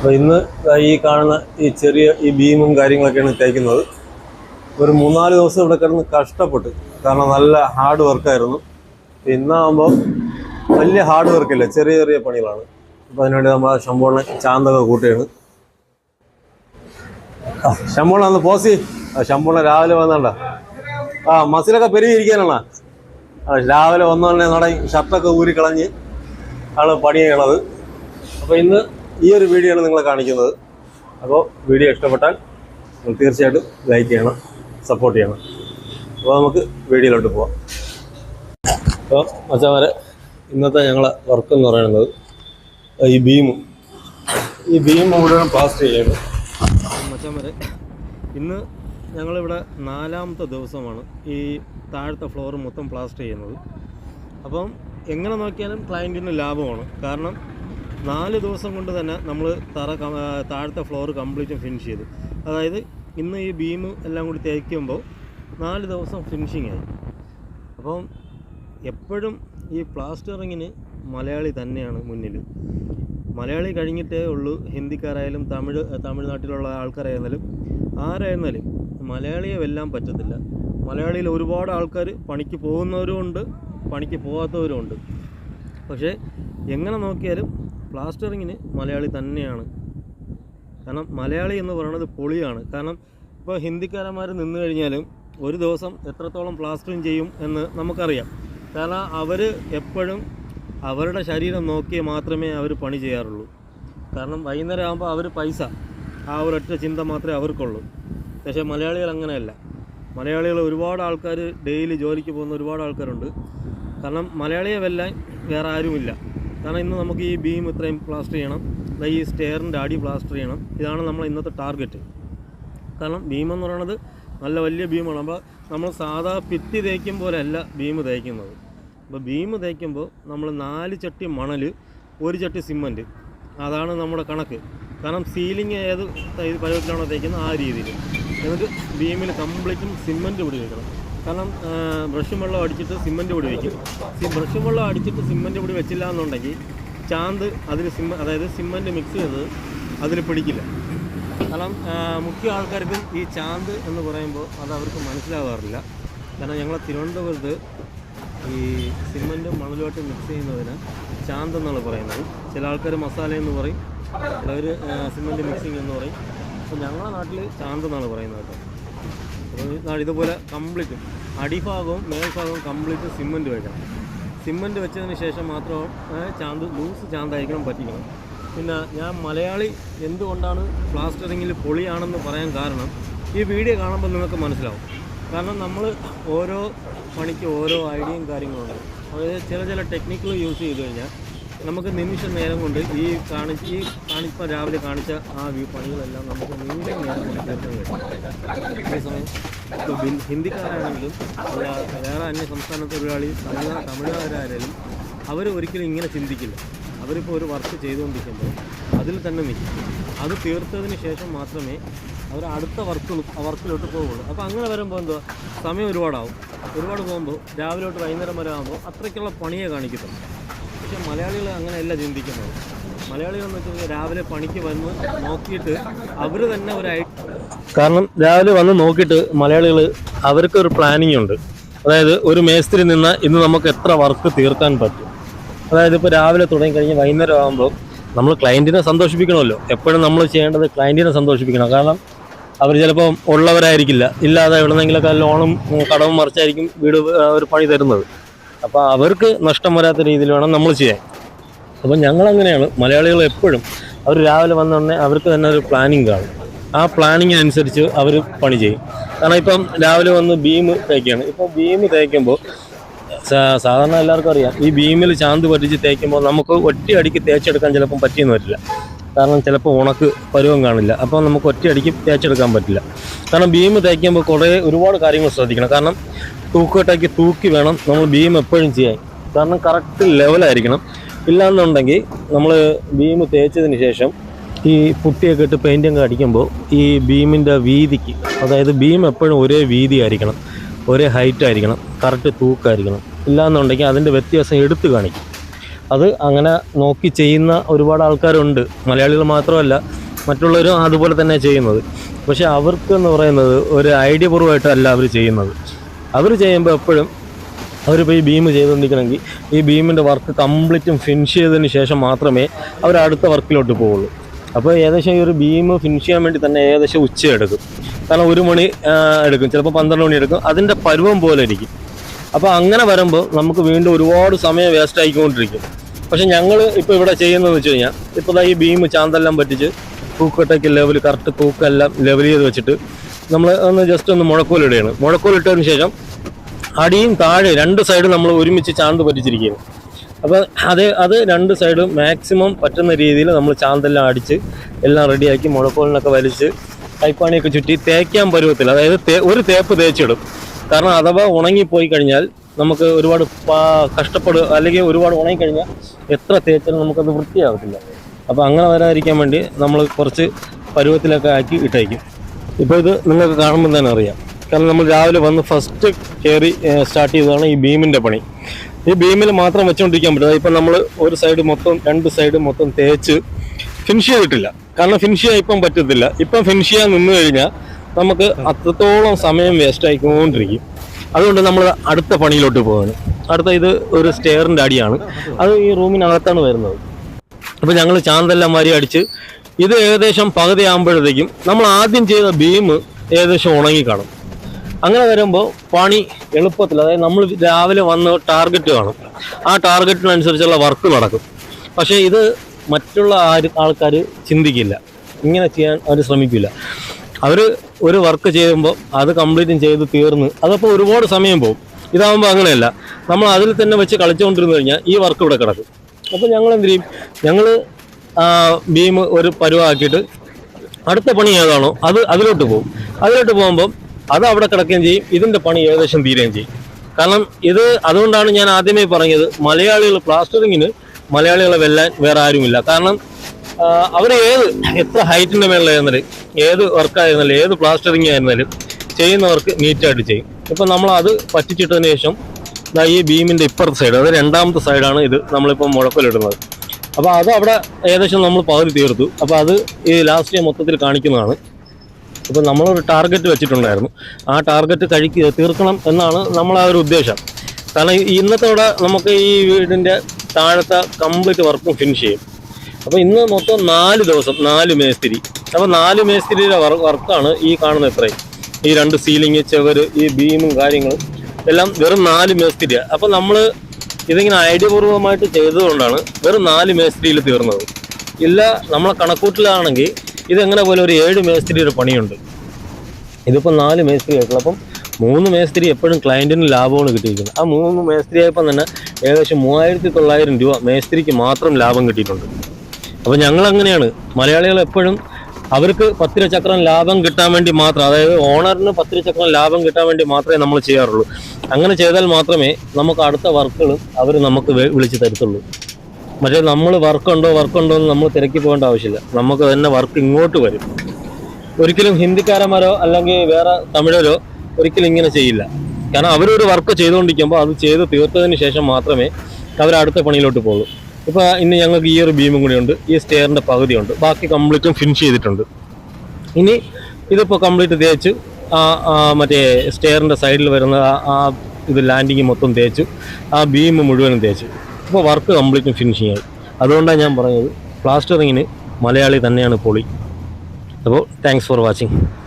അപ്പോൾ ഇന്ന് ഈ കാണുന്ന ഈ ചെറിയ ഈ ബീമും കാര്യങ്ങളൊക്കെയാണ് തേക്കുന്നത് ഒരു മൂന്നാൽ ദിവസം ഇവിടെ കിടന്ന് കഷ്ടപ്പെട്ട് കാരണം നല്ല ഹാർഡ് വർക്കായിരുന്നു ഇന്നാകുമ്പോൾ വലിയ ഹാർഡ് വർക്കില്ല ചെറിയ ചെറിയ പണികളാണ്. അപ്പോൾ അതിനുവേണ്ടി നമ്മൾ ശമ്പോളിനെ ചാന്തൊക്കെ കൂട്ടുകയാണ് ഒന്ന് പോസി. ആ ശമ്പോളിനെ രാവിലെ വന്നണ്ട. ആ മസിലൊക്കെ പെരുകിയിരിക്കാനാണ് രാവിലെ വന്നോടനെ നട ഷർട്ടൊക്കെ ഊരിക്കളഞ്ഞ് ആണ് പണി ചെയ്യണത് അപ്പോൾ ഇന്ന് ഈ ഒരു വീഡിയോ നിങ്ങളെ കാണിക്കുന്നത്. അപ്പോൾ വീഡിയോ ഇഷ്ടപ്പെട്ടാൽ നിങ്ങൾ തീർച്ചയായിട്ടും ലൈക്ക് ചെയ്യണം സപ്പോർട്ട് ചെയ്യണം. അപ്പോൾ നമുക്ക് വീഡിയോയിലോട്ട് പോവാം. അപ്പോൾ മച്ചാമാരെ ഇന്നത്തെ ഞങ്ങളെ വർക്ക് എന്ന് പറയുന്നത് ഈ ബീം ഈ ബീം മുഴുവൻ പ്ലാസ്റ്റർ ചെയ്യണം മച്ചാമാരെ ഇന്ന് ഞങ്ങളിവിടെ നാലാമത്തെ ദിവസമാണ് ഈ താഴത്തെ ഫ്ലോർ മൊത്തം പ്ലാസ്റ്റർ ചെയ്യുന്നത്. അപ്പം എങ്ങനെ നോക്കിയാലും ക്ലയന്റിന് ലാഭമാണ്. കാരണം നാല് ദിവസം കൊണ്ട് തന്നെ നമ്മൾ തറ താഴത്തെ ഫ്ലോർ കംപ്ലീറ്റ് ഫിനിഷ് ചെയ്തു. അതായത് ഇന്ന് ഈ ബീം എല്ലാം കൂടി തേക്കുമ്പോൾ നാല് ദിവസം ഫിനിഷിംഗ് ആയി. അപ്പം എപ്പോഴും ഈ പ്ലാസ്റ്ററിങ്ങിന് മലയാളി തന്നെയാണ് മുന്നിൽ. മലയാളി കഴിഞ്ഞിട്ടേ ഉള്ളൂ ഹിന്ദിക്കാരായാലും തമിഴ് തമിഴ്നാട്ടിലുള്ള ആൾക്കാരായിരുന്നാലും ആരായിരുന്നാലും മലയാളിയെ വെല്ലാൻ പറ്റത്തില്ല. മലയാളിയിൽ ഒരുപാട് ആൾക്കാർ പണിക്ക് പോകുന്നവരും ഉണ്ട് പണിക്ക് പോകാത്തവരും ഉണ്ട്. പക്ഷേ എങ്ങനെ നോക്കിയാലും പ്ലാസ്റ്ററിങ്ങിന് മലയാളി തന്നെയാണ്. കാരണം മലയാളി എന്ന് പറയുന്നത് പൊളിയാണ്. കാരണം ഇപ്പോൾ ഹിന്ദിക്കാരന്മാർ നിന്ന് കഴിഞ്ഞാലും ഒരു ദിവസം എത്രത്തോളം പ്ലാസ്റ്ററിങ് ചെയ്യും എന്ന് നമുക്കറിയാം. കാരണം അവർ എപ്പോഴും അവരുടെ ശരീരം നോക്കി മാത്രമേ അവർ പണി ചെയ്യാറുള്ളൂ. കാരണം വൈകുന്നേരം ആകുമ്പോൾ അവർ പൈസ ആ ഒരൊറ്റ ചിന്ത മാത്രമേ അവർക്കുള്ളൂ. പക്ഷേ മലയാളികൾ അങ്ങനെയല്ല. മലയാളികൾ ഒരുപാട് ആൾക്കാർ ഡെയിലി ജോലിക്ക് പോകുന്ന ഒരുപാട് ആൾക്കാരുണ്ട്. കാരണം മലയാളിയെ വെല്ലാൻ വേറെ ആരുമില്ല. കാരണം ഇന്ന് നമുക്ക് ഈ ബീം ഇത്രയും പ്ലാസ്റ്റർ ചെയ്യണം. ഈ സ്റ്റെയറിന്റെ അടി പ്ലാസ്റ്റർ ചെയ്യണം. ഇതാണ് നമ്മൾ ഇന്നത്തെ ടാർഗറ്റ് കാരണം ബീം എന്ന് പറയുന്നത് നല്ല വലിയ ബീമാണ് അപ്പോൾ നമ്മൾ സാധാ ഭിത്തി തേക്കും പോലെയല്ല ബീം തേക്കുന്നത്. അപ്പോൾ ബീം തേക്കുമ്പോൾ നമ്മൾ നാല് ചട്ടി മണൽ ഒരു ചട്ടി സിമന്റ് അതാണ് നമ്മുടെ കണക്ക്. കാരണം സീലിംഗ് ഏത് പരുവത്തിലാണോ തേക്കുന്നത് ആ രീതിയിൽ എന്നിട്ട് ബീമിൽ കംപ്ലീറ്റും സിമന്റ് പൊടി വയ്ക്കണം കാരണം ബ്രഷും വെള്ളം അടിച്ചിട്ട് സിമന്റ് പൊടി വയ്ക്കും ഈ ബ്രഷും വെള്ളം അടിച്ചിട്ട് സിമന്റ് പൊടി വെച്ചില്ല എന്നുണ്ടെങ്കിൽ ചാന്ത് അതിൽ സിമ അതായത് സിമന്റ് മിക്സ് ചെയ്ത് അതിൽ പിടിക്കില്ല. കാരണം മുഖ്യ ആൾക്കാർക്കും ഈ ചാന്ത് എന്ന് പറയുമ്പോൾ അത് അവർക്ക് മനസ്സിലാവാറില്ല. കാരണം ഞങ്ങളെ തിരുവനന്തപുരത്ത് ഈ സിമന്റും മണലുമായിട്ട് മിക്സ് ചെയ്യുന്നതിന് ചാന്ത് എന്നാണ് പറയുന്നത്. ചില ആൾക്കാർ മസാല എന്ന് പറയും. ചിലവർ സിമന്റ് മിക്സിങ് എന്ന് പറയും. അപ്പോൾ ഞങ്ങളുടെ നാട്ടിൽ ചാന്ത് എന്നാണ് പറയുന്നത് കേട്ടോ. ഇതുപോലെ കംപ്ലീറ്റ് അടിഭാഗവും മേൽഭാഗവും കംപ്ലീറ്റ് സിമന്റ് വയ്ക്കണം സിമന്റ് വെച്ചതിന് ശേഷം മാത്രം ചാന്ത് ലൂസ് ചാന്തായിരിക്കണം പറ്റിക്കണം. പിന്നെ ഞാൻ മലയാളി എന്തുകൊണ്ടാണ് പ്ലാസ്റ്ററിങ്ങിൽ പൊളിയാണെന്ന് പറയാൻ കാരണം ഈ വീഡിയോ കാണുമ്പോൾ നിങ്ങൾക്ക് മനസ്സിലാവും. കാരണം നമ്മൾ ഓരോ പണിക്ക് ഓരോ ഐഡിയയും കാര്യങ്ങളുണ്ട്. അതായത് ചില ചില ടെക്നിക്കുകൾ യൂസ് ചെയ്ത് കഴിഞ്ഞാൽ നമുക്ക് നിമിഷ നേരം കൊണ്ട് ഈ കാണിച്ച് കാണിപ്പം രാവിലെ കാണിച്ച ആ വ്യൂ പണികളെല്ലാം നമുക്ക് നിമിഷ നേരം കൊണ്ട് തീർക്കാൻ കഴിയും. അതേസമയം ഇപ്പോൾ ഹിന്ദിക്കാരാണെങ്കിലും അല്ല വേറെ അന്യ സംസ്ഥാന തൊഴിലാളി തമിഴ് തമിഴുകാരായാലും അവർ ഒരിക്കലും ഇങ്ങനെ ചിന്തിക്കില്ല. അവരിപ്പോൾ ഒരു വർക്ക് ചെയ്തുകൊണ്ടിരിക്കുമ്പോൾ അതിൽ തന്നെ നിൽക്കും. അത് തീർത്തതിന് ശേഷം മാത്രമേ അവർ അടുത്ത വർക്ക് വർക്കിലോട്ട് പോകുള്ളൂ അപ്പോൾ അങ്ങനെ വരുമ്പോൾ എന്തോ സമയം ഒരുപാടാവും. ഒരുപാട് പോകുമ്പോൾ രാവിലോട്ട് വൈകുന്നേരം വരെ ആകുമ്പോൾ അത്രയ്ക്കുള്ള പണിയെ കാണിക്കത്തുള്ളൂ. പക്ഷേ മലയാളികൾ അങ്ങനെയല്ല ചിന്തിക്കുന്നത്. മലയാളികൾ എന്ന് വെച്ചാൽ രാവിലെ പണിക്ക് വന്ന് നോക്കിയിട്ട് അവർ തന്നെ ഒരു കാരണം രാവിലെ വന്ന് നോക്കിയിട്ട് മലയാളികൾ അവർക്കൊരു പ്ലാനിങ് ഉണ്ട്. അതായത് ഒരു മേസ്തിരി നിന്ന് ഇന്ന് നമുക്ക് എത്ര വർക്ക് തീർക്കാൻ പറ്റും. അതായത് ഇപ്പോൾ രാവിലെ തുടങ്ങി വൈകുന്നേരം ആകുമ്പോൾ നമ്മൾ ക്ലയന്റിനെ സന്തോഷിപ്പിക്കണമല്ലോ. എപ്പോഴും നമ്മൾ ചെയ്യേണ്ടത് ക്ലയന്റിനെ സന്തോഷിപ്പിക്കണം. കാരണം അവർ ചിലപ്പോൾ ഉള്ളവരായിരിക്കില്ല. ഇല്ലാതെ എവിടെന്നെങ്കിലൊക്കെ ലോണും കടവും മറിച്ചായിരിക്കും വീട് ഒരു പണി തരുന്നത്. അപ്പോൾ അവർക്ക് നഷ്ടം വരാത്ത രീതിയിൽ വേണം നമ്മൾ ചെയ്യാൻ. ഞങ്ങൾ അങ്ങനെയാണ് മലയാളികൾ എപ്പോഴും അവർ രാവിലെ വന്ന ഉടനെ അവർക്ക് തന്നെ ഒരു പ്ലാനിങ് കാണും. ആ പ്ലാനിങ് അനുസരിച്ച് അവർ പണി ചെയ്യും. കാരണം ഇപ്പം രാവിലെ വന്ന് ബീം തേക്കുകയാണ് ഇപ്പോൾ ബീം തേക്കുമ്പോൾ സാധാരണ എല്ലാവർക്കും അറിയാം. ഈ ബീമിൽ ചാന്ത് പറ്റിച്ച് തേക്കുമ്പോൾ നമുക്ക് ഒറ്റയടിക്ക് തേച്ചെടുക്കാൻ ചിലപ്പം പറ്റിയെന്ന് വരില്ല. കാരണം ചിലപ്പോൾ ഉണക്ക് പരുവം കാണില്ല. അപ്പോൾ നമുക്ക് ഒറ്റയടിക്ക് തേച്ചെടുക്കാൻ പറ്റില്ല. കാരണം ബീം തേക്കുമ്പോൾ കുറേ ഒരുപാട് കാര്യങ്ങൾ ശ്രദ്ധിക്കണം. കാരണം തൂക്കോട്ടേക്ക് തൂക്കി വേണം നമ്മൾ ബീം എപ്പോഴും ചെയ്യാൻ. കാരണം കറക്റ്റ് ലെവലായിരിക്കണം ഇല്ലാന്നുണ്ടെങ്കിൽ നമ്മൾ ബീം തേച്ചതിന് ശേഷം ഈ പുട്ടിയൊക്കെ ഇട്ട് പെയിന്റൊക്കെ അടിക്കുമ്പോൾ ഈ ബീമിന്റെ വീതിക്ക് അതായത് ബീം എപ്പോഴും ഒരേ വീതി ആയിരിക്കണം. ഒരേ ഹൈറ്റ് ആയിരിക്കണം. കറക്റ്റ് തൂക്കായിരിക്കണം. ഇല്ലാന്നുണ്ടെങ്കിൽ അതിന്റെ വ്യത്യാസം എടുത്തു കാണിക്കും. അത് അങ്ങനെ നോക്കി ചെയ്യുന്ന ഒരുപാട് ആൾക്കാരുണ്ട്. മലയാളികൾ മാത്രമല്ല മറ്റുള്ളവരും അതുപോലെ തന്നെ ചെയ്യുന്നത്. പക്ഷേ അവർക്ക് എന്ന് പറയുന്നത് ഒരു ഐഡിയ പൂർവമായിട്ടല്ല അവർ ചെയ്യുന്നത്. അവർ ചെയ്യുമ്പോൾ എപ്പോഴും അവരിപ്പോൾ ഈ ബീം ചെയ്തുകൊണ്ടിരിക്കണമെങ്കിൽ ഈ ബീമിന്റെ വർക്ക് കംപ്ലീറ്റും ഫിനിഷ് ചെയ്തതിന് ശേഷം മാത്രമേ അവർ അടുത്ത വർക്കിലോട്ട് പോവുള്ളൂ. അപ്പോൾ ഏകദേശം ഈ ഒരു ബീം ഫിനിഷ് ചെയ്യാൻ വേണ്ടി തന്നെ ഏകദേശം ഉച്ച എടുക്കും കാരണം ഒരു മണി എടുക്കും. ചിലപ്പോൾ പന്ത്രണ്ട് മണി എടുക്കും. അതിന്റെ പരുവം പോലെ ഇരിക്കും. അപ്പോൾ അങ്ങനെ വരുമ്പോൾ നമുക്ക് വീണ്ടും ഒരുപാട് സമയം വേസ്റ്റ് ആയിക്കൊണ്ടിരിക്കും. പക്ഷെ ഞങ്ങൾ ഇപ്പോൾ ഇവിടെ ചെയ്യുന്നതെന്ന് വെച്ച് കഴിഞ്ഞാൽ ഇപ്പോൾ ഈ ബീം ചാന്തെല്ലാം പറ്റിച്ച് പൂക്കട്ടയ്ക്ക് ലെവൽ കറക്റ്റ് പൂക്കെല്ലാം ലെവൽ ചെയ്ത് വെച്ചിട്ട് നമ്മൾ ഒന്ന് ജസ്റ്റ് ഒന്ന് മുഴക്കോലിടുകയാണ് മുഴക്കോലിട്ടതിന് ശേഷം അടിയും താഴെ രണ്ട് സൈഡും നമ്മൾ ഒരുമിച്ച് ചാന്ത് പറ്റിച്ചിരിക്കുകയാണ് അപ്പോൾ അത് അത് രണ്ട് സൈഡും മാക്സിമം പറ്റുന്ന രീതിയിൽ നമ്മൾ ചാന്തെല്ലാം അടിച്ച് എല്ലാം റെഡിയാക്കി മുഴക്കോലിനൊക്കെ വലിച്ച് കൈപ്പാണിയൊക്കെ ചുറ്റി തേക്കാൻ പരുവത്തിൽ അതായത് ഒരു തേപ്പ് തേച്ചിടും. കാരണം അഥവാ ഉണങ്ങിപ്പോയി കഴിഞ്ഞാൽ നമുക്ക് ഒരുപാട് കഷ്ടപ്പെടുക അല്ലെങ്കിൽ ഒരുപാട് ഉണങ്ങിക്കഴിഞ്ഞാൽ എത്ര തേച്ചാലും നമുക്കത് വൃത്തിയാകത്തില്ല. അപ്പോൾ അങ്ങനെ വരാതിരിക്കാൻ വേണ്ടി നമ്മൾ കുറച്ച് പരുവത്തിലൊക്കെ ആക്കി ഇട്ടേക്കും. ഇപ്പോൾ ഇത് നിങ്ങൾക്ക് കാണുമ്പോൾ തന്നെ അറിയാം. കാരണം നമ്മൾ രാവിലെ വന്ന് ഫസ്റ്റ് കയറി സ്റ്റാർട്ട് ചെയ്തതാണ് ഈ ബീമിന്റെ പണി. ഈ ബീമിൽ മാത്രം വെച്ചുകൊണ്ടിരിക്കാൻ പറ്റില്ല. ഇപ്പം നമ്മൾ ഒരു സൈഡ് മൊത്തം രണ്ട് സൈഡ് മൊത്തം തേച്ച് ഫിനിഷ് ചെയ്തിട്ടില്ല. കാരണം ഫിനിഷ് ചെയ്യാൻ ഇപ്പം പറ്റത്തില്ല. ഇപ്പം ഫിനിഷ് ചെയ്യാൻ നിന്ന് കഴിഞ്ഞാൽ നമുക്ക് അത്രത്തോളം സമയം വേസ്റ്റ് ആയിക്കൊണ്ടിരിക്കും. അതുകൊണ്ട് നമ്മൾ അടുത്ത പണിയിലോട്ട് പോവാണ്. അടുത്ത ഇത് ഒരു സ്റ്റെയറിന്റെ അടിയാണ്. അത് ഈ റൂമിനകത്താണ് വരുന്നത്. അപ്പോൾ ഞങ്ങൾ ചാന്തെല്ലാം മാരി അടിച്ച് ഇത് ഏകദേശം പകുതി ആകുമ്പോഴത്തേക്കും നമ്മൾ ആദ്യം ചെയ്ത ബീം ഏകദേശം ഉണങ്ങി കാണും. അങ്ങനെ വരുമ്പോൾ പണി എളുപ്പത്തിൽ അതായത് നമ്മൾ രാവിലെ വന്ന് ടാർഗറ്റ് കാണും. ആ ടാർഗറ്റിനനുസരിച്ചുള്ള വർക്ക് നടക്കും. പക്ഷേ ഇത് മറ്റുള്ള ആൾക്കാർ ചിന്തിക്കില്ല. ഇങ്ങനെ ചെയ്യാൻ അവർ ശ്രമിക്കില്ല. അവർ ഒരു വർക്ക് ചെയ്യുമ്പോൾ അത് കംപ്ലീറ്റും ചെയ്ത് തീർന്ന് അതപ്പോൾ ഒരുപാട് സമയം പോകും. ഇതാകുമ്പോൾ അങ്ങനെയല്ല. നമ്മൾ അതിൽ തന്നെ വെച്ച് കളിച്ചുകൊണ്ടിരുന്നു കഴിഞ്ഞാൽ ഈ വർക്ക് ഇവിടെ കിടക്കും. അപ്പോൾ ഞങ്ങൾ എന്ത് ചെയ്യും? ഞങ്ങൾ ബീം ഒരു പരുവാക്കിയിട്ട് അടുത്ത പണി ഏതാണോ അത് അതിലോട്ട് പോകും. അതിലോട്ട് പോകുമ്പം അത് അവിടെ കിടക്കുകയും ചെയ്യും. ഇതിന്റെ പണി ഏകദേശം തീരുകയും ചെയ്യും. കാരണം ഇത് അതുകൊണ്ടാണ് ഞാൻ ആദ്യമേ പറഞ്ഞത് മലയാളികൾ പ്ലാസ്റ്ററിങ്ങിന് മലയാളികളെ വെല്ലാൻ വേറെ ആരുമില്ല. കാരണം അവർ ഏത് എത്ര ഹൈറ്റിന്റെ മേളിലായിരുന്നാലും ഏത് വർക്കായിരുന്നാലും ഏത് പ്ലാസ്റ്ററിങ് ആയിരുന്നാലും ചെയ്യുന്നവർക്ക് നീറ്റായിട്ട് ചെയ്യും. ഇപ്പം നമ്മൾ അത് പറ്റിച്ചിട്ടതിന് ശേഷം ഈ ബീമിന്റെ ഇപ്പുറത്തെ സൈഡ് അതായത് രണ്ടാമത്തെ സൈഡാണ് ഇത് നമ്മളിപ്പോൾ മുഴക്കലിടുന്നത് അപ്പോൾ അത് അവിടെ ഏകദേശം നമ്മൾ പകുതി തീർത്തു. അപ്പോൾ അത് ഈ ലാസ്റ്റ് മൊത്തത്തിൽ കാണിക്കുന്നതാണ്. അപ്പോൾ നമ്മളൊരു ടാർഗറ്റ് വെച്ചിട്ടുണ്ടായിരുന്നു. ആ ടാർഗറ്റ് കഴിക്കുക തീർക്കണം എന്നാണ് നമ്മളെ ഒരു ഉദ്ദേശം. കാരണം ഇന്നത്തോടെ നമുക്ക് ഈ വീടിന്റെ താഴത്തെ കംപ്ലീറ്റ് വർക്കും ഫിനിഷ് ചെയ്യും. അപ്പോൾ ഇന്ന് മൊത്തം നാല് ദിവസം നാല് മേസ്തിരി. അപ്പോൾ നാല് മേസ്തിരിയുടെ വർക്കാണ് ഈ കാണുന്ന ഇത്രയും. ഈ രണ്ട് സീലിംഗ് ചെവര് ഈ ബീമും കാര്യങ്ങളും എല്ലാം വെറും നാല് മേസ്തിരിയാണ് അപ്പോൾ നമ്മൾ ഇതിങ്ങനെ ഐഡിയപൂർവമായിട്ട് ചെയ്തതുകൊണ്ടാണ് വെറും നാല് മേസ്ത്രിയിൽ തീർന്നത്. ഇല്ല നമ്മളെ കണക്കൂട്ടിലാണെങ്കിൽ ഇതെങ്ങനെ പോലെ ഒരു ഏഴ് മേസ്തിരിയുടെ പണിയുണ്ട്. ഇതിപ്പോൾ നാല് മേസ്ത്രി ആയിട്ടുള്ള അപ്പം മൂന്ന് മേസ്ത്രി എപ്പോഴും ക്ലയന്റിന് ലാഭമാണ് കിട്ടിയിരിക്കുന്നത്. ആ മൂന്ന് മേസ്ത്രി തന്നെ ഏകദേശം മൂവായിരത്തി തൊള്ളായിരം രൂപ മേസ്ത്രിക്ക് മാത്രം ലാഭം കിട്ടിയിട്ടുണ്ട്. അപ്പോൾ ഞങ്ങൾ അങ്ങനെയാണ് മലയാളികൾ എപ്പോഴും അവർക്ക് പത്തിര ചക്രം ലാഭം കിട്ടാൻ വേണ്ടി മാത്രം അതായത് ഓണറിന് പത്തിര ചക്രം ലാഭം കിട്ടാൻ വേണ്ടി മാത്രമേ നമ്മൾ ചെയ്യാറുള്ളൂ. അങ്ങനെ ചെയ്താൽ മാത്രമേ നമുക്ക് അടുത്ത വർക്കുകൾ അവർ നമുക്ക് വിളിച്ച് തരത്തുള്ളൂ. മറ്റേ നമ്മൾ വർക്കുണ്ടോ വർക്കുണ്ടോ എന്ന് നമ്മൾ തിരക്കി പോകേണ്ട ആവശ്യമില്ല. നമുക്ക് തന്നെ വർക്ക് ഇങ്ങോട്ട് വരും. ഒരിക്കലും ഹിന്ദിക്കാരന്മാരോ അല്ലെങ്കിൽ വേറെ തമിഴരോ ഒരിക്കലും ഇങ്ങനെ ചെയ്യില്ല. കാരണം അവരൊരു വർക്ക് ചെയ്തുകൊണ്ടിരിക്കുമ്പോൾ അത് ചെയ്ത് തീർത്തതിന് ശേഷം മാത്രമേ അവർ അടുത്ത പണിയിലോട്ട് പോകുള്ളൂ ഇപ്പോൾ ഇന്ന് ഞങ്ങൾക്ക് ഈ ഒരു ബീമും കൂടി ഉണ്ട് ഈ സ്റ്റെയറിന്റെ പകുതിയുണ്ട്. ബാക്കി കംപ്ലീറ്റും ഫിനിഷ് ചെയ്തിട്ടുണ്ട്. ഇനി ഇതിപ്പോൾ കംപ്ലീറ്റ് തേച്ച് മറ്റേ സ്റ്റെയറിന്റെ സൈഡിൽ വരുന്ന ആ- ഇത് ലാൻഡിങ് മൊത്തം തേച്ചു. ആ ബീം മുഴുവനും തേച്ചു. അപ്പോൾ വർക്ക് കംപ്ലീറ്റും ഫിനിഷിങ് ആയി. അതുകൊണ്ടാണ് ഞാൻ പറഞ്ഞത് പ്ലാസ്റ്ററിങ്ങിന് മലയാളി തന്നെയാണ് പൊളി. അപ്പോൾ താങ്ക്സ് ഫോർ വാച്ചിങ്